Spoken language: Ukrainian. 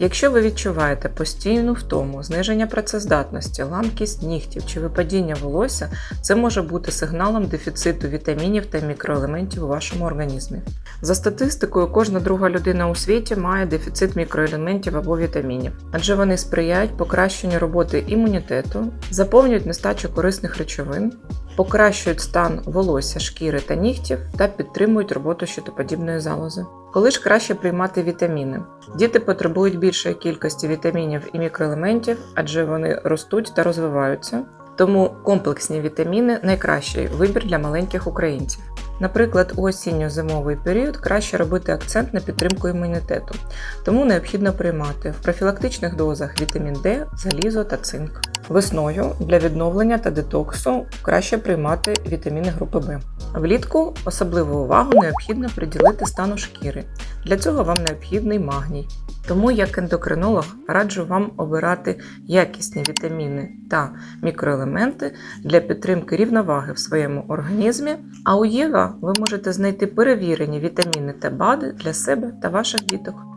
Якщо ви відчуваєте постійну втому, зниження працездатності, ламкість нігтів чи випадіння волосся, це може бути сигналом дефіциту вітамінів та мікроелементів у вашому організмі. За статистикою, кожна друга людина у світі має дефіцит мікроелементів або вітамінів, адже вони сприяють покращенню роботи імунітету, заповнюють нестачу корисних речовин, покращують стан волосся, шкіри та нігтів та підтримують роботу щитоподібної залози. Коли ж краще приймати вітаміни? Діти потребують більшої кількості вітамінів і мікроелементів, адже вони ростуть та розвиваються. Тому комплексні вітаміни найкращий вибір для маленьких українців. Наприклад, у осінньо-зимовий період краще робити акцент на підтримку імунітету, тому необхідно приймати в профілактичних дозах вітамін Д, залізо та цинк. Весною для відновлення та детоксу краще приймати вітаміни групи Б. Влітку особливу увагу необхідно приділити стану шкіри. Для цього вам необхідний магній. Тому як ендокринолог раджу вам обирати якісні вітаміни та мікроелементи для підтримки рівноваги в своєму організмі. А у Єва ви можете знайти перевірені вітаміни та БАДи для себе та ваших діток.